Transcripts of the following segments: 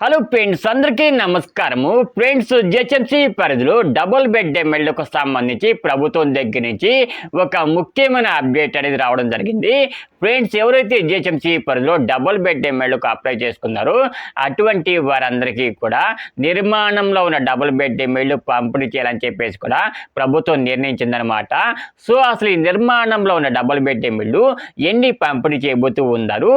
Hello friends అందరికీ నమస్కారము. Friends GHMC పరిధిలో డబుల్ బెడ్ ఎమ్మెల్యేకు సంబంధించి ప్రభుత్వం దగ్గర నుంచి ఒక ముఖ్యమైన అప్డేట్ అనేది రావడం జరిగింది. ఫ్రెండ్స్ ఎవరైతే జిహెచ్ఎంసీ పరిధిలో డబుల్ బెడ్ ఎమ్మెల్యేకు అప్లై చేసుకున్నారో అటువంటి వారందరికీ కూడా నిర్మాణంలో ఉన్న డబుల్ బెడ్ ఎమ్మెల్యే పంపిణీ చేయాలని చెప్పేసి కూడా ప్రభుత్వం నిర్ణయించిందనమాట సో అసలు ఈ నిర్మాణంలో ఉన్న డబుల్ బెడ్ ఎమ్మెల్యే ఎన్ని పంపిణీ చేయబోతూ ఉన్నారు?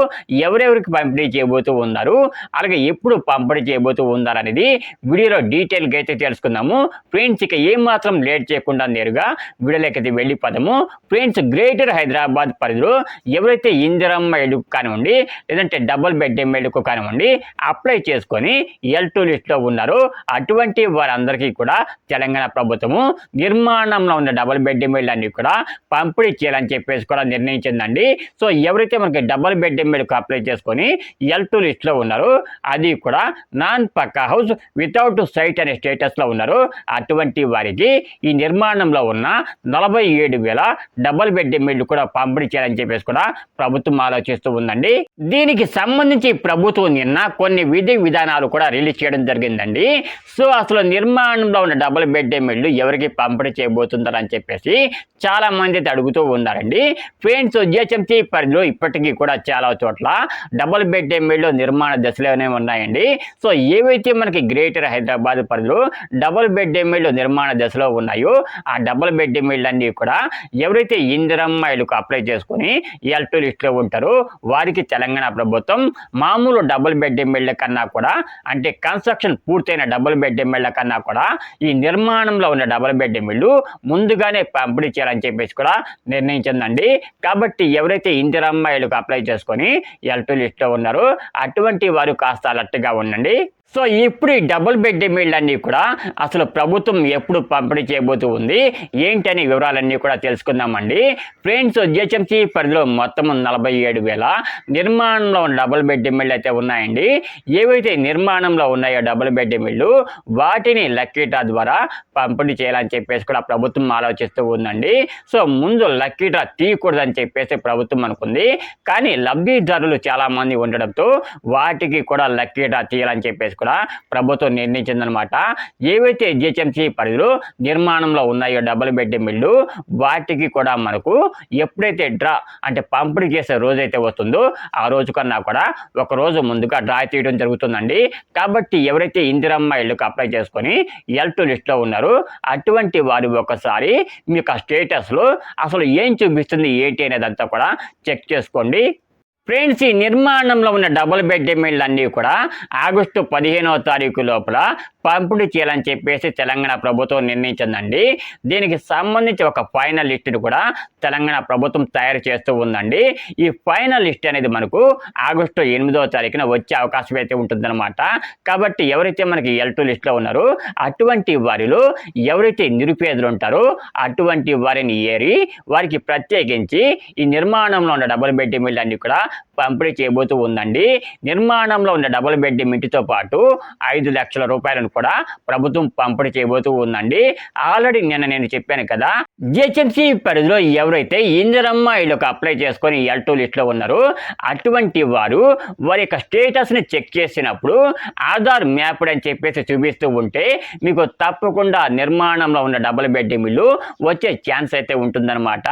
ఎవరెవరికి పంపిణీ చేయబోతూ ఉన్నారు? అలాగే ఎప్పుడు పంపిణీ చేయబోతూ ఉన్నారనేది వీడియోలో డీటెయిల్గా అయితే తెలుసుకుందాము. ఫ్రెండ్స్ ఇక ఏం మాత్రం లేట్ చేయకుండా నేరుగా వీడియోలోకి వెళ్ళి పదము. ఫ్రెండ్స్ గ్రేటర్ హైదరాబాద్ పరిధిలో ఎవరైతే ఇందిరమ్మ ఇల్లుకు కానివ్వండి లేదంటే డబుల్ బెడ్ ఇల్లుకు కానివ్వండి అప్లై చేసుకొని ఎల్ టూ లిస్ట్లో ఉన్నారో. అటువంటి వారందరికీ కూడా తెలంగాణ ప్రభుత్వము నిర్మాణంలో ఉన్న డబుల్ బెడ్ ఇల్లు అన్ని కూడా పంపిణీ చేయాలని చెప్పేసి కూడా నిర్ణయించిందండి. సో ఎవరైతే మనకి డబుల్ బెడ్ ఇల్లుకు అప్లై చేసుకొని ఎల్ టూ లిస్ట్లో ఉన్నారో అది కూడా non pucca house without site అనే స్టేటస్లో ఉన్నారు. అటువంటి వారికి ఈ నిర్మాణంలో ఉన్న నలభై ఏడు వేల డబల్ బెడ్ ఇళ్ళు కూడా పంపిణీ చేయాలని చెప్పేసి కూడా ప్రభుత్వం ఆలోచిస్తూ ఉందండి. దీనికి సంబంధించి ప్రభుత్వం నిన్న కొన్ని విధి విధానాలు కూడా రిలీజ్ చేయడం జరిగిందండి. సో అసలు నిర్మాణంలో ఉన్న డబుల్ బెడ్ ఇళ్ళు ఎవరికి పంపిణీ చేయబోతుందని చెప్పేసి చాలా మంది అయితే అడుగుతూ ఉన్నారండి. ఫ్రెండ్స్ జిహెచ్ఎంసీ పరిధిలో ఇప్పటికీ కూడా చాలా చోట్ల డబుల్ బెడ్ ఇళ్ళు నిర్మాణ దశలోనే ఉన్నాయండి. సో ఏవైతే మనకి గ్రేటర్ హైదరాబాద్ పరిధిలో డబుల్ బెడ్ ఇల్లు నిర్మాణ దశలో ఉన్నాయో ఆ డబుల్ బెడ్ ఇల్లు అన్నీ కూడా ఎవరైతే ఇందిరమ్మ ఇళ్ళకు అప్లై చేసుకొని ఎల్ టూ లిస్ట్లో ఉంటారో వారికి తెలంగాణ ప్రభుత్వం మామూలు డబుల్ బెడ్ ఇళ్ళ కన్నా కూడా అంటే కన్స్ట్రక్షన్ పూర్తయిన డబుల్ బెడ్ ఇళ్ళ కన్నా కూడా ఈ నిర్మాణంలో ఉన్న డబుల్ బెడ్ ఇళ్ళు ముందుగానే పంపిణీ చేయాలని చెప్పేసి కూడా నిర్ణయించిందండి. కాబట్టి ఎవరైతే ఇందిరమ్మ ఇళ్ళకు అప్లై చేసుకొని ఎల్ టూ లిస్ట్లో ఉన్నారో అటువంటి వారు కాస్త అలర్ట్గా ఉండండి. సో ఇప్పుడు ఈ డబుల్ బెడ్ మీల్ అన్నీ కూడా అసలు ప్రభుత్వం ఎప్పుడు పంపిణీ చేయబోతూ ఉంది? ఏంటనే వివరాలన్నీ కూడా తెలుసుకుందామండి. ఫ్రెండ్స్ జిహెచ్ఎంసీ పరిధిలో మొత్తం నలభై ఏడు వేల నిర్మాణంలో ఉన్న డబుల్ బెడ్ మిల్లు అయితే ఉన్నాయండి. ఏవైతే నిర్మాణంలో ఉన్నాయో డబుల్ బెడ్ మిల్లు వాటిని లక్కీటా ద్వారా పంపిణీ చేయాలని చెప్పేసి కూడా ప్రభుత్వం ఆలోచిస్తూ ఉందండి. సో ముందు లక్కీటా తీయకూడదని చెప్పేసి ప్రభుత్వం అనుకుంది. కానీ లబ్ధిదారులు చాలామంది ఉండడంతో వాటికి కూడా లక్కీటా తీయాలని చెప్పేసి కూడా ప్రభుత్వం నిర్ణయించిందనమాట ఏవైతే జిహెచ్ఎంసీ పరిధిలో నిర్మాణంలో ఉన్నాయో డబుల్ బెడ్ మిల్లు వాటికి కూడా మనకు ఎప్పుడైతే డ్రా అంటే పంపిణీ చేసే రోజైతే వస్తుందో ఆ రోజు కన్నా కూడా ఒక రోజు ముందుగా డ్రా తీయడం జరుగుతుందండి. కాబట్టి ఎవరైతే ఇందిరమ్మ ఇళ్ళకు అప్లై చేసుకొని ఎల్ టూ లిస్ట్లో ఉన్నారో అటువంటి వారు ఒకసారి మీ యొక్క స్టేటస్లో అసలు ఏం చూపిస్తుంది ఏంటి అనేదంతా కూడా చెక్ చేసుకోండి. ఫ్రెండ్స్ ఈ నిర్మాణంలో ఉన్న డబుల్ బెడ్ మిల్లు అన్నీ కూడా ఆగస్టు పదిహేనవ తారీఖు లోపల పంపిణీ చేయాలని చెప్పేసి తెలంగాణ ప్రభుత్వం నిర్ణయించిందండి. దీనికి సంబంధించి ఒక ఫైనల్ లిస్టును కూడా తెలంగాణ ప్రభుత్వం తయారు చేస్తూ ఉందండి. ఈ ఫైనల్ లిస్ట్ అనేది మనకు ఆగస్టు ఎనిమిదవ తారీఖున వచ్చే అవకాశం అయితే ఉంటుందన్నమాట. కాబట్టి ఎవరైతే మనకి ఎల్ టూ లిస్ట్లో ఉన్నారో అటువంటి వారిలో ఎవరైతే నిరుపేదలు ఉంటారో అటువంటి వారిని ఏరి వారికి ప్రత్యేకించి ఈ నిర్మాణంలో ఉన్న డబుల్ బెడ్ మిల్లు అన్ని కూడా పంపిణీ చేయబోతూ ఉందండి. నిర్మాణంలో ఉన్న డబుల్ బెడ్ మిట్టితో పాటు ఐదు లక్షల రూపాయలను కూడా ప్రభుత్వం పంపిణీ చేయబోతూ ఉందండి. ఆల్రెడీ నిన్న నేను చెప్పాను కదా జిహెచ్ఎంసీ పరిధిలో ఎవరైతే ఇందిరమ్మ ఇళ్ళకు అప్లై చేసుకొని ఎల్ టూ లిస్ట్లో ఉన్నారో అటువంటి వారు వారి యొక్క స్టేటస్ని చెక్ చేసినప్పుడు ఆధార్ మ్యాప్డ్ అని చెప్పేసి చూపిస్తూ ఉంటే మీకు తప్పకుండా నిర్మాణంలో ఉన్న డబుల్ బెడ్ మిల్లు వచ్చే ఛాన్స్ అయితే ఉంటుందన్నమాట.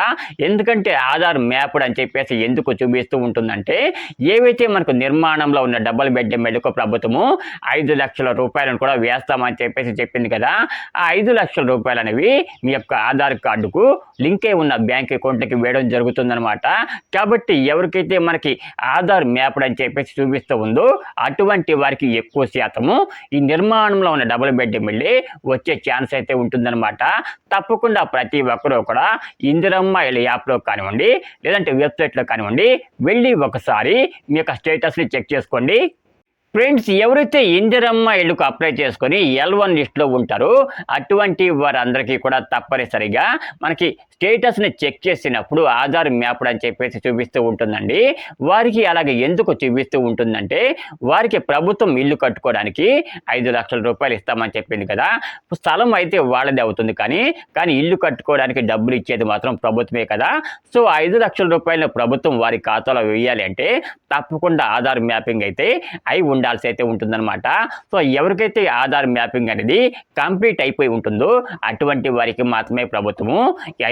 ఎందుకంటే ఆధార్ మ్యాప్డ్ అని చెప్పేసి ఎందుకు చూపిస్తూ ఉంటుంది ఉంటుందంటే ఏవైతే మనకు నిర్మాణంలో ఉన్న డబల్ బెడ్ మెడికో ప్రభుత్వము ఐదు లక్షల రూపాయలను కూడా వేస్తామని చెప్పేసి చెప్పింది కదా ఆ ఐదు లక్షల రూపాయలు అనేవి మీ యొక్క ఆధార్ కార్డుకు లింక్ అయి ఉన్న బ్యాంక్ అకౌంట్కి వేయడం జరుగుతుందన్నమాట. కాబట్టి ఎవరికైతే మనకి ఆధార్ మ్యాప్డ్ అని చెప్పేసి చూపిస్తూ ఉందో అటువంటి వారికి ఎక్కువ శాతము ఈ నిర్మాణంలో ఉన్న డబుల్ బెడ్ మిల్లి వచ్చే ఛాన్స్ అయితే ఉంటుందన్నమాట. తప్పకుండా ప్రతి ఒక్కరూ కూడా ఇందిరమ్మ ఇలా యాప్లో కానివ్వండి లేదంటే వెబ్సైట్లో కానివ్వండి వెళ్ళి ఒకసారి మీ యొక్క స్టేటస్ని చెక్ చేసుకోండి. ఫ్రెండ్స్ ఎవరైతే ఇందిరమ్మ ఇళ్ళకు అప్లై చేసుకొని ఎల్ వన్ లిస్ట్లో ఉంటారో అటువంటి వారందరికీ కూడా తప్పనిసరిగా మనకి స్టేటస్ని చెక్ చేసినప్పుడు ఆధార్ మ్యాప్డ్ అని చెప్పేసి చూపిస్తూ ఉంటుందండి. వారికి అలాగే ఎందుకు చూపిస్తూ ఉంటుందంటే వారికి ప్రభుత్వం ఇల్లు కట్టుకోవడానికి ఐదు లక్షల రూపాయలు ఇస్తామని చెప్పింది కదా. స్థలం అయితే వాళ్ళది అవుతుంది కానీ కానీ ఇల్లు కట్టుకోవడానికి డబ్బులు ఇచ్చేది మాత్రం ప్రభుత్వమే కదా. సో ఐదు లక్షల రూపాయలు ప్రభుత్వం వారి ఖాతాలో వేయాలి అంటే తప్పకుండా ఆధార్ మ్యాపింగ్ అయితే అయి ఉండాలి. ఉండాల్సి అయితే ఉంటుందన్నమాట. సో ఎవరికైతే ఆధార్ మ్యాపింగ్ అనేది కంప్లీట్ అయిపోయి ఉంటుందో అటువంటి వారికి మాత్రమే ప్రభుత్వము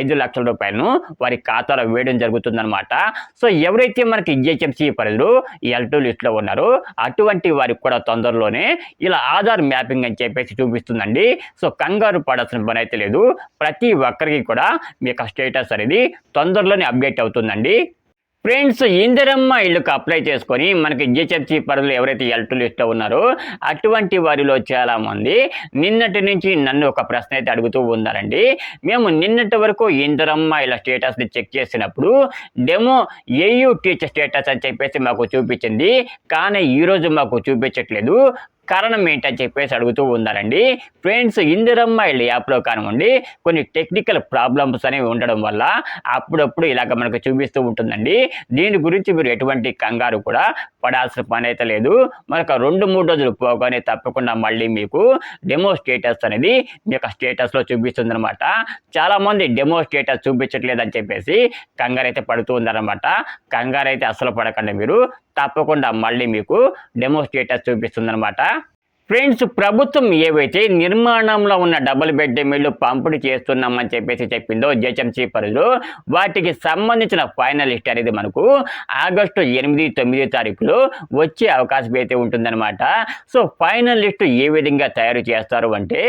ఐదు లక్షల రూపాయలను వారి ఖాతాలో వేయడం జరుగుతుందన్నమాట. సో ఎవరైతే మనకి జిహెచ్ఎంసీ పరిధిలో ఎల్ టూ లిస్ట్లో ఉన్నారో అటువంటి వారికి కూడా తొందరలోనే ఇలా ఆధార్ మ్యాపింగ్ అని చెప్పేసి చూపిస్తుందండి. సో కంగారు పడాల్సిన పని అయితే లేదు. ప్రతి ఒక్కరికి కూడా మీ యొక్క స్టేటస్ అనేది తొందరలోనే అప్డేట్ అవుతుందండి. ఫ్రెండ్స్ ఇందిరమ్మ ఇళ్ళకు అప్లై చేసుకొని మనకి జిహెచ్ఎంసీ పరులు ఎవరైతే ఎల్టు లిస్ట్లో ఉన్నారో అటువంటి వారిలో చాలామంది నిన్నటి నుంచి నన్ను ఒక ప్రశ్న అయితే అడుగుతూ ఉన్నారండి. మేము నిన్నటి వరకు ఇందిరమ్మ ఇలా స్టేటస్ని చెక్ చేసినప్పుడు demo A U teacher status అని చెప్పేసి మాకు చూపించింది. కానీ ఈరోజు మాకు చూపించట్లేదు. కారణం ఏంటని చెప్పేసి అడుగుతూ ఉన్నారండి ఫ్రెండ్స్ ఇందిరమ్మ ఇళ్ళ యాప్లో కానివ్వండి కొన్ని టెక్నికల్ ప్రాబ్లమ్స్ అనేవి ఉండడం వల్ల అప్పుడప్పుడు ఇలాగ మనకు చూపిస్తూ ఉంటుందండి. దీని గురించి మీరు ఎటువంటి కంగారు కూడా పడాల్సిన పని అయితే లేదు. మనకు రెండు మూడు రోజులు పోగానే తప్పకుండా మళ్ళీ మీకు డెమో స్టేటస్ అనేది మీ యొక్క స్టేటస్లో చూపిస్తుంది అనమాట చాలామంది డెమో స్టేటస్ చూపించట్లేదని చెప్పేసి కంగారు అయితే పడుతూ ఉందన్నమాట కంగారు అయితే అసలు పడకండి మీరు. తప్పకుండా మళ్ళీ మీకు డెమో స్టేటస్ చూపిస్తుందన్నమాట. ఫ్రెండ్స్ ప్రభుత్వం ఏవైతే నిర్మాణంలో ఉన్న డబుల్ బెడ్ మిల్లు పంపిణీ చేస్తున్నామని చెప్పేసి చెప్పిందో జిహెచ్ఎంసీ పరిధిలో వాటికి సంబంధించిన ఫైనల్ లిస్ట్ అనేది మనకు ఆగస్టు ఎనిమిది తొమ్మిది తారీఖులో వచ్చే అవకాశం అయితే ఉంటుందన్నమాట. సో ఫైనల్ లిస్ట్ ఏ విధంగా తయారు చేస్తారు అంటే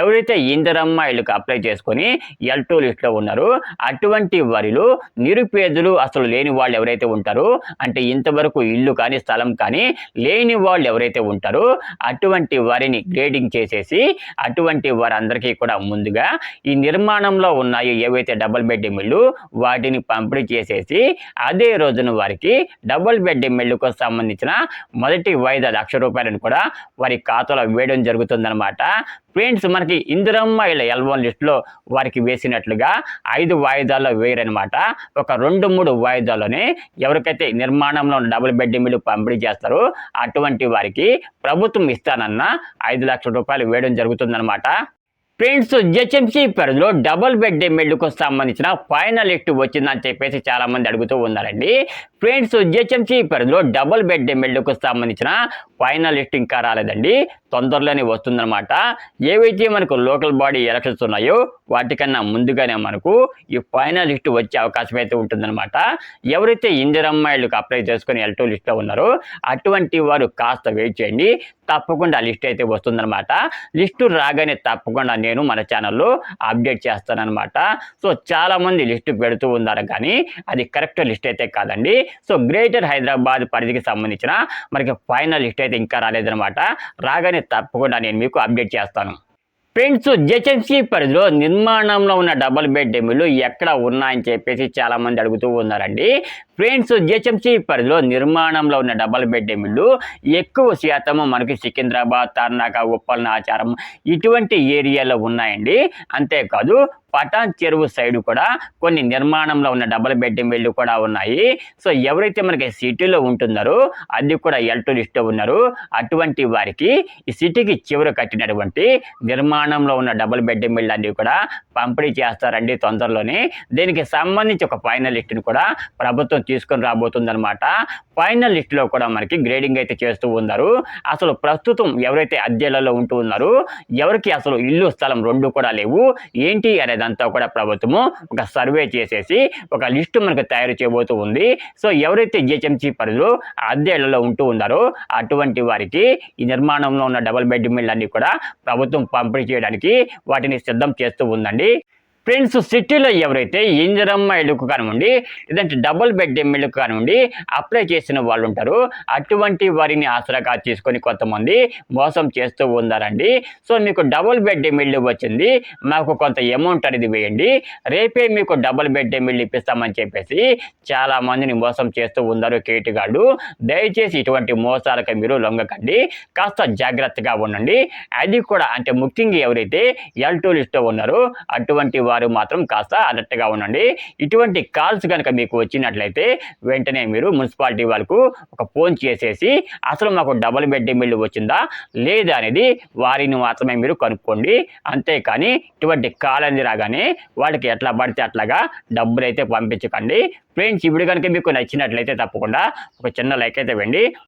ఎవరైతే ఇందరమ్మ ఇళ్ళకి అప్లై చేసుకొని ఎల్ టూ లిస్ట్లో ఉన్నారో అటువంటి వారిలో నిరుపేదలు అసలు లేని వాళ్ళు ఎవరైతే ఉంటారో అంటే ఇంతవరకు ఇల్లు కానీ స్థలం కానీ లేని వాళ్ళు ఎవరైతే ఉంటారో అటువంటి వారిని గ్రేడింగ్ చేసేసి అటువంటి వారందరికీ కూడా ముందుగా ఈ నిర్మాణంలో ఉన్నాయి ఏవైతే డబుల్ బెడ్ మిల్లు వాటిని పంపిణీ చేసేసి అదే రోజున వారికి డబుల్ బెడ్ మిల్లుకు సంబంధించిన మొదటి వాయిదా లక్ష రూపాయలను కూడా వారి ఖాతాలో వేయడం జరుగుతుందన్నమాట. ఫ్రెండ్స్ మనకి ఇందిరమ్మ ఇలా ఎల్వన్ లిస్టులో వారికి వేసినట్లుగా ఐదు వాయిదాల్లో వేయరనమాట ఒక రెండు మూడు వాయిదాల్లోనే ఎవరికైతే నిర్మాణంలో ఉన్న డబుల్ బెడ్ ఇల్లు పంపిణీ చేస్తారో అటువంటి వారికి ప్రభుత్వం ఇస్తానన్న ఐదు లక్షల రూపాయలు వేయడం జరుగుతుందన్నమాట. ఫ్రెండ్స్ జిహెచ్ఎంసీ పరిధిలో డబుల్ బెడ్ ఎమ్మెల్యేకు సంబంధించిన ఫైనల్ లిస్ట్ వచ్చిందని చెప్పేసి చాలా మంది అడుగుతూ ఉన్నారండి. ఫ్రెండ్స్ జిహెచ్ఎంసీ పరిధిలో డబుల్ బెడ్ ఎమ్మెల్యేకు సంబంధించిన ఫైనల్ లిస్ట్ ఇంకా రాలేదండి. తొందరలోనే వస్తుందన్నమాట. ఏవైతే మనకు లోకల్ బాడీ ఎలక్షన్స్ ఉన్నాయో వాటికన్నా ముందుగానే మనకు ఈ ఫైనల్ లిస్ట్ వచ్చే అవకాశం అయితే ఉంటుందన్నమాట. ఎవరైతే ఇందిరమ్మాయిలకు అప్లై చేసుకొని ఎల్ టూ లిస్ట్లో ఉన్నారో అటువంటి వారు కాస్త వెయిట్ చేయండి. తప్పకుండా ఆ లిస్ట్ అయితే వస్తుందన్నమాట. లిస్టు రాగానే తప్పకుండా నేను మన ఛానల్లో అప్డేట్ చేస్తానన్నమాట. సో చాలామంది లిస్టు పెడుతూ ఉన్నారు కానీ అది కరెక్ట్ లిస్ట్ అయితే కాదండి. సో గ్రేటర్ హైదరాబాద్ పరిధికి సంబంధించిన మనకి ఫైనల్ లిస్ట్ అయితే ఇంకా రాలేదనమాట రాగానే తప్పకుండా నేను మీకు అప్డేట్ చేస్తాను. ఫ్రెండ్స్ జెచెన్సీ పరిధిలో నిర్మాణంలో ఉన్న డబుల్ బెడ్ డెమ్యూలు ఎక్కడ ఉన్నాయని చెప్పేసి చాలామంది అడుగుతూ ఉన్నారండి. ఫ్రెండ్స్ జిహెచ్ఎంసీ పరిధిలో నిర్మాణంలో ఉన్న డబుల్ బెడ్ డెమ్యూలు ఎక్కువ శాతం మనకి సికింద్రాబాద్ తార్నాక ఉప్పల్ ఆచారం ఇటువంటి ఏరియాలో ఉన్నాయండి. అంతేకాదు పటాన్ చెరువు సైడ్ కూడా కొన్ని నిర్మాణంలో ఉన్న డబుల్ బెడ్ ఇళ్ళు కూడా ఉన్నాయి. సో ఎవరైతే మనకి సిటీలో ఉంటున్నారో అది కూడా ఎల్టో ఉన్నారు. అటువంటి వారికి ఈ సిటీకి చివరి కట్టినటువంటి నిర్మాణంలో ఉన్న డబుల్ బెడ్ ఇళ్ళు అన్ని కూడా పంపిణీ చేస్తారండి తొందరలోనే. దీనికి సంబంధించి ఒక ఫైనల్ లిస్టును కూడా ప్రభుత్వం తీసుకొని రాబోతుందన్నమాట. ఫైనల్ లిస్టులో కూడా మనకి గ్రేడింగ్ అయితే చేస్తూ ఉన్నారు. అసలు ప్రస్తుతం ఎవరైతే అద్దెలలో ఉంటూ ఉన్నారో ఎవరికి అసలు ఇల్లు స్థలం రెండు కూడా లేవు. ఏంటి అనేది అనేదంతా కూడా ప్రభుత్వము ఒక సర్వే చేసేసి ఒక లిస్టు మనకు తయారు చేయబోతూ ఉంది. సో ఎవరైతే జిహెచ్ఎంసీ పరిధిలో అద్దెలలో ఉంటూ ఉన్నారో అటువంటి వారికి ఈ నిర్మాణంలో ఉన్న డబుల్ బెడ్రూమ్ ఇళ్ళన్నీ కూడా ప్రభుత్వం పంపిణీ చేయడానికి వాటిని సిద్ధం చేస్తూ ఉందండి. ఫ్రెండ్స్ సిటీలో ఎవరైతే ఇంజరమ్మ ఇళ్ళకు కానివ్వండి లేదంటే డబుల్ బెడ్ ఇళ్ళకు కానివ్వండి అప్లై చేసిన వాళ్ళు ఉంటారు. అటువంటి వారిని ఆసరాగా తీసుకొని కొంతమంది మోసం చేస్తూ ఉన్నారండి. సో మీకు డబుల్ బెడ్ ఇల్లు వచ్చింది మాకు కొంత అమౌంట్ అనేది వేయండి. రేపే మీకు డబుల్ బెడ్ ఇల్లు ఇప్పిస్తామని చెప్పేసి చాలా మందిని మోసం చేస్తూ ఉన్నారు కేటుగాళ్ళు దయచేసి ఇటువంటి మోసాలకు మీరు లొంగకండి. కాస్త జాగ్రత్తగా ఉండండి. అది కూడా అంటే ముఖ్యంగా ఎవరైతే ఎల్ టూ లిస్ట్లో ఉన్నారో అటువంటి వారు మాత్రం కాస్త అలర్ట్గా ఉండండి. ఇటువంటి కాల్స్ కనుక మీకు వచ్చినట్లయితే వెంటనే మీరు మున్సిపాలిటీ వాళ్ళకు ఒక ఫోన్ చేసేసి అసలు మాకు డబుల్ బెడ్ మిల్లు వచ్చిందా? లేదా? అనేది వారిని మాత్రమే మీరు కనుక్కోండి. అంతేకాని ఇటువంటి కాల్ అనేది రాగానే వాళ్ళకి ఎట్లా పడితే అట్లాగా డబ్బులు అయితే పంపించకండి. ఫ్రెండ్స్ ఇప్పుడు కనుక మీకు నచ్చినట్లయితే తప్పకుండా ఒక చిన్న లైక్ అయితే వెండి